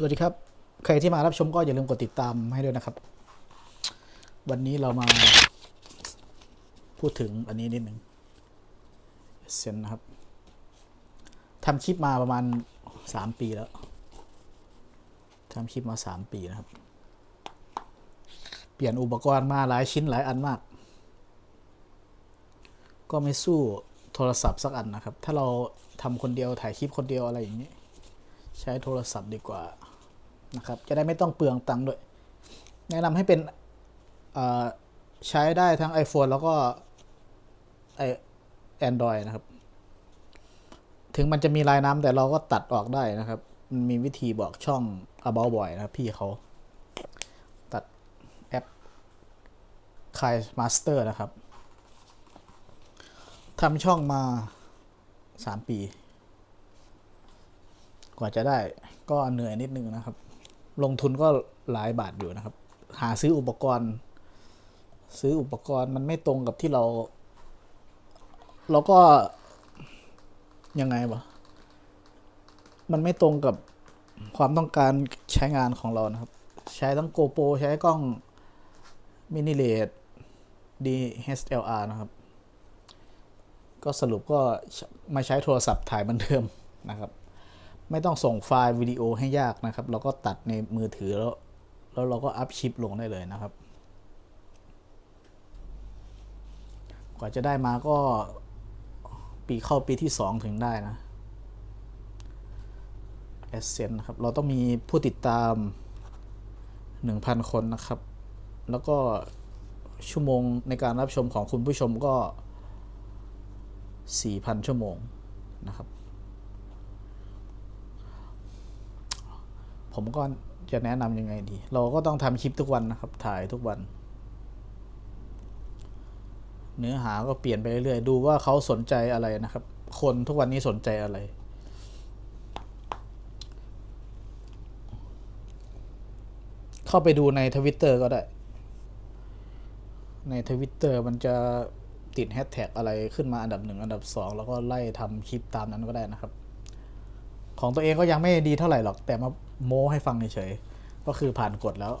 สวัสดีครับ ใครที่มารับชมก็อย่าลืมกดติดตามให้ด้วยนะครับ วันนี้เรามาพูดถึงอันนี้นิดหนึ่งเซนนะครับทำคลิปมาประมาณสามปีแล้วทำคลิปมาสามปีนะครับ เปลี่ยนอุปกรณ์มาหลายชิ้นหลายอันมาก ก็ไม่สู้โทรศัพท์สักอันนะครับ ถ้าเราทำคนเดียวถ่ายคลิปคนเดียวอะไรอย่างนี้ ใช้โทรศัพท์ดีกว่า นะครับ จะได้ไม่ต้องเปลืองตังค์ด้วย แนะนำให้เป็นใช้ได้ทั้ง iPhone แล้วก็ไอ Android นะครับ ถึงมันจะมีลายน้ำแต่เราก็ตัดออกได้นะครับมันมีวิธีบอกช่อง About Boy นะครับพี่เขาตัดแอป k a i Master นะครับทำช่องมา 3 ปี กว่าจะได้ก็เหนื่อยนิดนึงนะครับ ลงทุนก็หลายบาทอยู่นะครับ หาซื้ออุปกรณ์ ซื้ออุปกรณ์มันไม่ตรงกับที่เรา เราก็ยังไงวะมันไม่ตรงกับความต้องการใช้งานของเรานะครับ ใช้ทั้งโกโปรใช้กล้องมินิเลด DSLR นะครับ ก็สรุปก็มาใช้โทรศัพท์ถ่ายเหมือนเดิมนะครับ ไม่ต้องส่งไฟล์วิดีโอให้ยากนะครับ เราก็ตัดในมือถือแล้ว แล้วเราก็อัพคลิปลงได้เลยนะครับ กว่าจะได้มาก็ปีเข้าปีที่สองถึงได้นะเอเซนนะครับ เราต้องมีผู้ติดตาม 1,000 คนนะครับ แล้วก็ชั่วโมงในการรับชมของคุณผู้ชมก็ 4,000 ชั่วโมงนะครับ ผมก็จะแนะนำยังไงดี เราก็ต้องทำคลิปทุกวันนะครับ ถ่ายทุกวัน เนื้อหาก็เปลี่ยนไปเรื่อยๆ ดูว่าเขาสนใจอะไรนะครับ คนทุกวันนี้สนใจอะไรเข้าไปดูในทวิตเตอร์ก็ได้ ในทวิตเตอร์มันจะติดแฮชแท็กอะไรขึ้นมาอันดับหนึ่งอันดับสองแล้วก็ไล่ทำคลิปตามนั้นก็ได้นะครับ ของตัวเองก็ยังไม่ดีเท่าไหร่หรอก แต่มา โม้ให้ฟังเฉยๆก็คือผ่านกฎแล้ว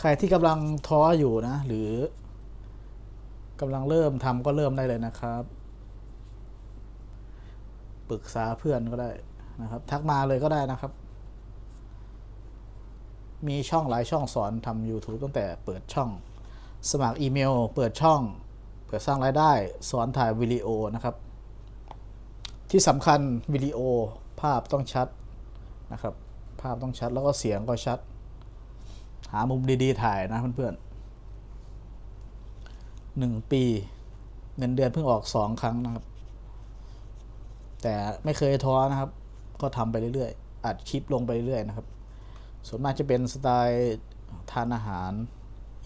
ใครที่กำลังท้ออยู่นะ หรือกำลังเริ่มทำก็เริ่มได้เลยนะครับ ปรึกษาเพื่อนก็ได้นะครับ ทักมาเลยก็ได้นะครับ มีช่องหลายช่องสอนทำ YouTube ตั้งแต่เปิดช่อง สมัครอีเมล เปิดช่อง เปิดสร้างรายได้ สอนถ่ายวิดีโอนะครับ ที่สำคัญวิดีโอภาพต้องชัดนะครับาพต้องชัดแล้วก็เสียงก็ชัด หามุมดีๆถ่ายนะเพื่อนๆหนึ่งปีเงินเดือนเพิ่งออกสองครั้งนะครับ แต่ไม่เคยท้อนะครับ ก็ทำไปเรื่อยๆ อัดคลิปลงไปเรื่อยๆนะครับ ส่วนมากจะเป็นสไตล์ทานอาหาร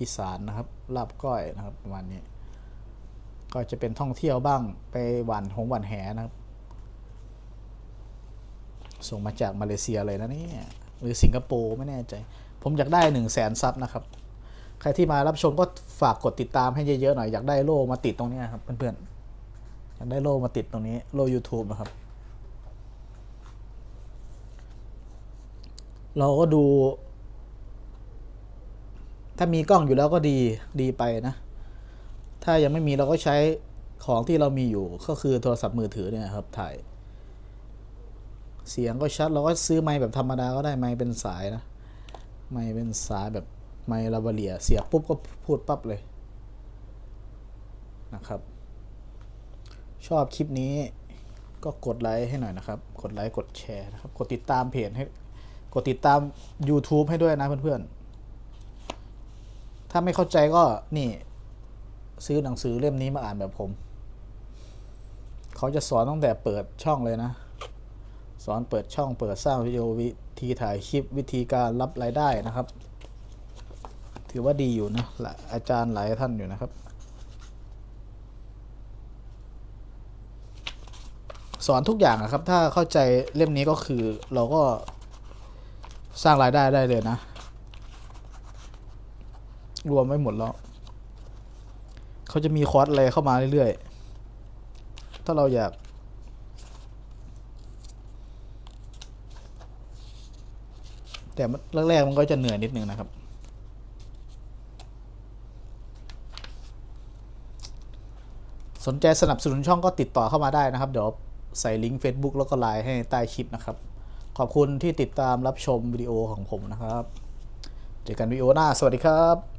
อีสานนะครับลาบก้อยนะครับประมาณนี้ ก็จะเป็นท่องเที่ยวบ้างไปหวานหงหวานแหนะครับ ส่งมาจากมาเลเซียเลยนะเนี่ยหรือสิงคโปร์ไม่แน่ใจ ผมอยากได้หนึ่งแสนซับนะครับ ใครที่มารับชมก็ฝากกดติดตามให้เยอะๆหน่อยอยากได้โล่มาติดตรงนี้ครับเพื่อนๆอยากได้โล่มาติดตรงนี้โล่ YouTube นะครับ เราก็ดู ถ้ามีกล้องอยู่แล้วก็ดีดีไปนะ ถ้ายังไม่มีเราก็ใช้ของที่เรามีอยู่ก็คือโทรศัพท์มือถือเนี่ยครับถ่าย เสียงก็ชัดเราก็ซื้อไมค์แบบธรรมดาก็ได้ไมค์เป็นสายนะไมค์เป็นสายแบบไมค์ลาเวเลียเสียบปุ๊บก็พูดปั๊บเลยนะครับ ชอบคลิปนี้ก็กดไลค์ให้หน่อยนะครับ กดไลค์กดแชร์นะครับ กดติดตามเพจให้ กดติดตาม YouTube ให้ด้วยนะเพื่อนๆ ถ้าไม่เข้าใจก็นี่ ซื้อหนังสือเล่มนี้มาอ่านแบบผม เขาจะสอนตั้งแต่เปิดช่องเลยนะ สอนเปิดช่องเปิดสร้างวิดีโอวิธีถ่ายคลิปวิธีการรับรายได้นะครับ ถือว่าดีอยู่นะละอาจารย์หลายท่านอยู่นะครับ สอนทุกอย่างอะครับ ถ้าเข้าใจเล่มนี้ก็คือเราก็สร้างรายได้ได้เลยนะ รวมไว้หมดแล้วเขาจะมีคอร์สอะไรเข้ามาเรื่อยๆ ถ้าเราอยาก แต่แรกๆมันก็จะเหนื่อยนิดนึงนะครับ สนใจสนับสนุนช่องก็ติดต่อเข้ามาได้นะครับ เดี๋ยวใส่ลิงก์ Facebook แล้วก็ไลน์ให้ใต้คลิปนะครับ ขอบคุณที่ติดตามรับชมวิดีโอของผมนะครับ เจอกันวิดีโอหน้า สวัสดีครับ